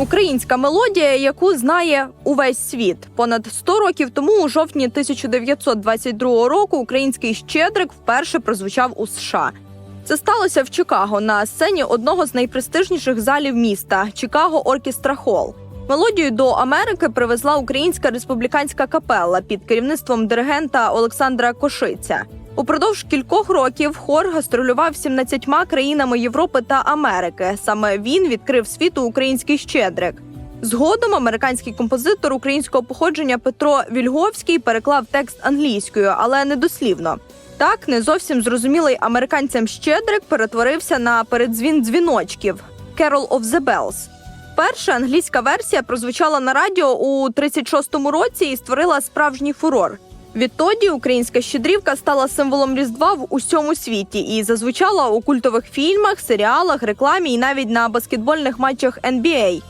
Українська мелодія, яку знає увесь світ. Понад 100 років тому, у жовтні 1922 року, український щедрик вперше прозвучав у США. Це сталося в Чикаго на сцені одного з найпрестижніших залів міста Чикаго Оркестра Холл. Мелодію до Америки привезла українська республіканська капелла під керівництвом диригента Олександра Кошиця. Упродовж кількох років хор гастролював 17 країнами Європи та Америки. Саме він відкрив світу український щедрик. Згодом американський композитор українського походження Петро Вільговський переклав текст англійською, але недослівно. Так, не зовсім зрозумілий американцям щедрик перетворився на передзвін дзвіночків Carol of the Bells. Перша англійська версія прозвучала на радіо у 36-му році і створила справжній фурор. Відтоді українська щедрівка стала символом Різдва в усьому світі і зазвучала у культових фільмах, серіалах, рекламі і навіть на баскетбольних матчах NBA.